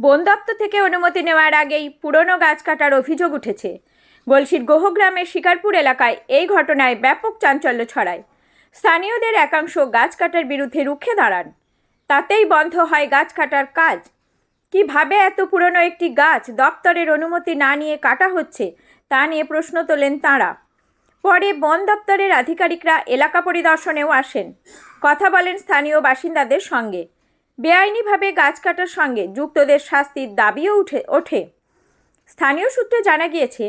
বন দপ্তর থেকে অনুমতি নেওয়ার আগেই পুরনো গাছ কাটার অভিযোগ উঠেছে। গলসির গোহগ্রামের শিকারপুর এলাকায় এই ঘটনায় ব্যাপক চাঞ্চল্য ছড়ায়। স্থানীয়দের একাংশ গাছ কাটার বিরুদ্ধে রুখে দাঁড়ান। তাতেই বন্ধ হয় গাছ কাটার কাজ। কীভাবে এত পুরনো একটি গাছ দপ্তরের অনুমতি না নিয়ে কাটা হচ্ছে, তা নিয়ে প্রশ্ন তোলেন তাঁরা। পরে বন দপ্তরের আধিকারিকরা এলাকা পরিদর্শনেও আসেন। কথা বলেন স্থানীয় বাসিন্দাদের সঙ্গে। বেআইনিভাবে গাছ কাটার সঙ্গে যুক্তদের শাস্তির দাবিও উঠে, ওঠে। স্থানীয় সূত্রে জানা গিয়েছে,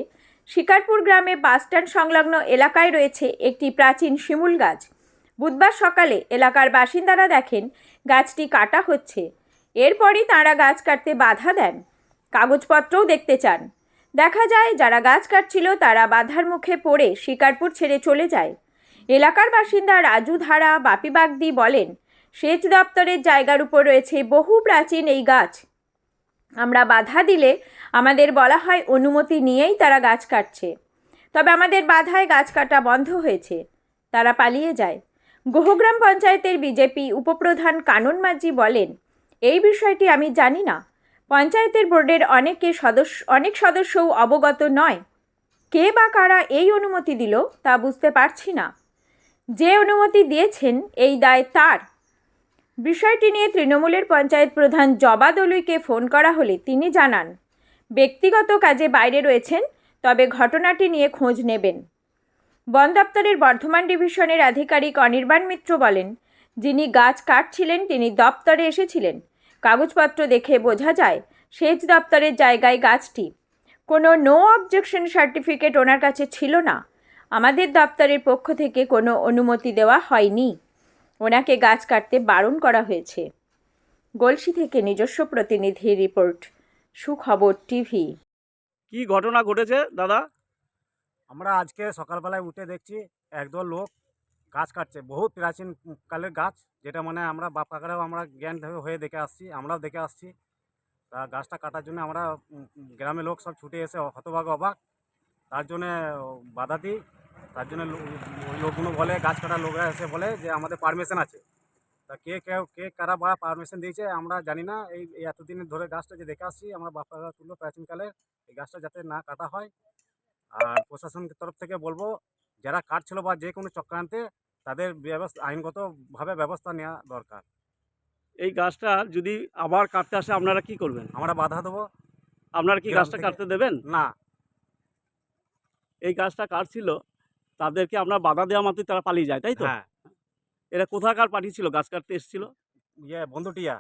শিকারপুর গ্রামে বাসস্ট্যান্ড সংলগ্ন এলাকায় রয়েছে একটি প্রাচীন শিমুল গাছ। বুধবার সকালে এলাকার বাসিন্দারা দেখেন গাছটি কাটা হচ্ছে। এরপরই তাঁরা গাছ কাটতে বাধা দেন। কাগজপত্রও দেখতে চান। দেখা যায়, যারা গাছ কাটছিল তারা বাধার মুখে পড়ে শিকারপুর ছেড়ে চলে যায়। এলাকার বাসিন্দা রাজু ধারা, বাপি বাগদি বলেন সেচ দপ্তরের জায়গার উপর রয়েছে বহু প্রাচীন এই গাছ। আমরা বাধা দিলে আমাদের বলা হয় অনুমতি নিয়েই তারা গাছ কাটছে। তবে আমাদের বাধায় গাছ কাটা বন্ধ হয়েছে। তারা পালিয়ে যায়। গোহগ্রাম পঞ্চায়েতের বিজেপি উপপ্রধান কানন মাঝি বলেন, এই বিষয়টি আমি জানি না। পঞ্চায়েতের বোর্ডের অনেকে সদস্য, অনেক সদস্যও অবগত নয়। কে বা কারা এই অনুমতি দিল তা বুঝতে পারছি না। যে অনুমতি দিয়েছেন, এই দায় তার। বিষয়টি নিয়ে তৃণমূলের পঞ্চায়েত প্রধান জবা দলুইকে ফোন করা হলে তিনি জানান, ব্যক্তিগত কাজে বাইরে রয়েছেন, তবে ঘটনাটি নিয়ে খোঁজ নেবেন। বন দপ্তরের বর্ধমান ডিভিশনের আধিকারিক অনির্বাণ মিত্র বলেন, যিনি গাছ কাটছিলেন তিনি দপ্তরে এসেছিলেন। কাগজপত্র দেখে বোঝা যায়, সেচ দপ্তরের জায়গায় গাছটি। কোনো নো অবজেকশন সার্টিফিকেট ওনার কাছে ছিল না। আমাদের দপ্তরের পক্ষ থেকে কোনো অনুমতি দেওয়া হয়নি। ওনাকে গাছ কাটতে বারণ করা হয়েছে। গলসি থেকে নিজস্ব প্রতিনিধি রিপোর্ট, সুখবর টিভি। কি ঘটনা ঘটেছে, দাদা? আমরা আজকে সকালবেলায় উঠে দেখছি, একদল লোক গাছ কাটছে, বহুত প্রাচীন কালের গাছ, যেটা মানে আমরা বাপ কাকারাও আমরা জ্ঞান হয়ে দেখে আসছি, আমরাও দেখে আসছি। তা গাছটা কাটার জন্য আমরা গ্রামের লোক সব ছুটে এসে হতবাক অবাক তার জন্যে বাধা দিই। তার জন্য লোকগুলো বলে গাছ কাটার লোকরা এসে বলে যে আমাদের পারমিশন আছে। তা কে কেউ কে কারা বা পারমিশন দিয়েছে আমরা জানি না। এই এতদিন ধরে গাছটা যে দেখে আসছি আমরা বাপ কাকা তুললো প্রাচীনকালের এই গাছটা যাতে না কাটা হয়। আর প্রশাসনের তরফ থেকে বলব যারা কাটছিল বা যে কোনো চক্রান্তে তাদের ব্যবস্থা আইনগতভাবে ব্যবস্থা নেওয়া দরকার। এই গাছটা যদি আবার কাটতে আসে আপনারা কি করবেন? আমরা বাধা দেবো। আপনারা কি গাছটা কাটতে দেবেন? না। এই গাছটা কাটছিল তাদেরকে আপনার বাধা দেওয়া মাত্রই তারা পালিয়ে যায় তাই তো? হ্যাঁ। এরা কোথাকার পার্টি ছিল? গাছ কাটতে এসেছিল? ইয়ে বন্ধুটিয়া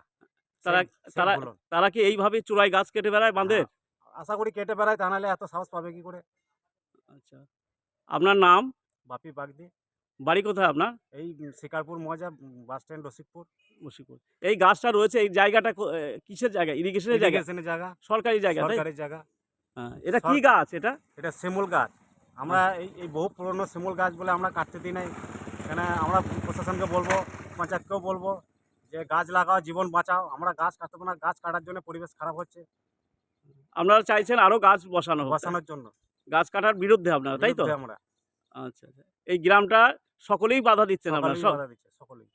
তারা তারা তারা কি এইভাবে চূড়ায় গাছ কেটে বেড়ায় বাঁধে? আশা করি কেটে বেড়ায় তা নাহলে এত সাহস পাবে কি করে? আচ্ছা। আপনার নাম? বাপি বাগদি। বাড়ি কোথায় আপনার? এই শিকারপুর মজা বাস স্ট্যান্ড রসিকপুর। মুশিপুর এই গাছটা রয়েছে এই জায়গাটা কিসের জায়গা? ইরিগেশনের জায়গা? জায়গা। সরকারি জায়গা সরকারি জায়গা। হ্যাঁ, এটা কি গাছ এটা? এটা শিমুল গাছ। আমরা এই এই বহু পুরনো শিমুল গাছ বলে আমরা কাটতে দিই নাই। কেন আমরা প্রশাসনকে বলব পঞ্চায়েতকেও বলব যে গাছ লাগাও জীবন বাঁচাও। আমরা গাছ কাটবো না গাছ কাটার জন্য পরিবেশ খারাপ হচ্ছে। আপনারা চাইছেন আরও গাছ বসানো বসানোর জন্য। গাছ কাটার বিরুদ্ধে আপনারা তাই তো? আমরা। আচ্ছা আচ্ছা। এই গ্রামটা সকলেই বাধা দিচ্ছেন আপনারা বাধা দিচ্ছে সকলেই।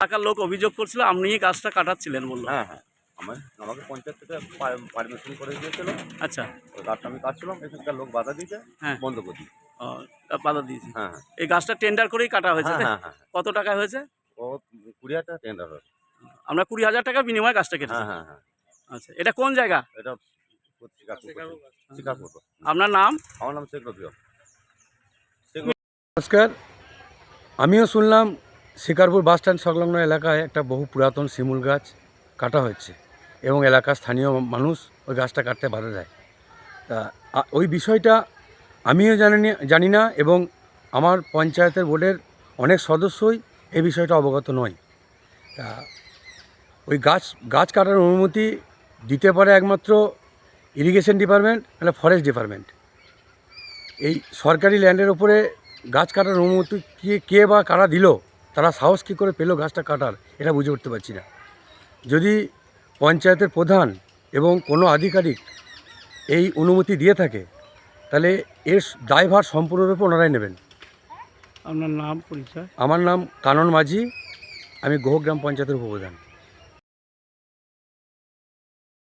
এলাকার লোক অভিযোগ করছিল আপনি গাছটা কাটাচ্ছিলেন বলল। হ্যাঁ হ্যাঁ। আমার আমাকে পঞ্চায়েত থেকে পারমিশন করে দিয়েছিল। আচ্ছা। ওই গাছটা আমি কাটছিলাম এখানকার লোক বাধা দিয়েছে হ্যাঁ। বন্ধ করে দিই ও, বাধা দিয়েছি? হ্যাঁ হ্যাঁ। এই গাছটা টেন্ডার করেই কাটা হয়েছে হ্যাঁ হ্যাঁ হ্যাঁ। কত টাকা হয়েছে? ও কুড়ি হাজার টাকা টেন্ডার হয় আমরা কুড়ি হাজার টাকা বিনিময়ে গাছটা কেটেছি। হ্যাঁ হ্যাঁ হ্যাঁ। আচ্ছা এটা কোন জায়গা? এটা আপনার নাম? আমার নাম শেখ রফিক নমস্কার। আমিও শুনলাম শিকারপুর বাসস্ট্যান্ড সংলগ্ন এলাকায় একটা বহু পুরাতন শিমুল গাছ কাটা হচ্ছে এবং এলাকার স্থানীয় মানুষ ওই গাছটা কাটতে বাধা দেয়। তা ওই বিষয়টা আমিও জানি জানি না এবং আমার পঞ্চায়েতের বোর্ডের অনেক সদস্যই এই বিষয়টা অবগত নয়। তা, ওই গাছ গাছ কাটার অনুমতি দিতে পারে একমাত্র ইরিগেশন ডিপার্টমেন্ট নাহলে ফরেস্ট ডিপার্টমেন্ট। এই সরকারি ল্যান্ডের ওপরে গাছ কাটার অনুমতি কে কে বা কারা দিল, তারা সাহস কী করে পেল গাছটা কাটার, এটা বুঝে উঠতে পারছি না। যদি পঞ্চায়েতের প্রধান এবং কোনো আধিকারিক এই অনুমতি দিয়ে থাকে তাহলে এর দায়ভার সম্পূর্ণরূপে ওনারাই নেবেন। আপনার নাম পরিচয়? আমার নাম কানন মাঝি আমি গোহ গ্রাম পঞ্চায়েতের উপপ্রধান।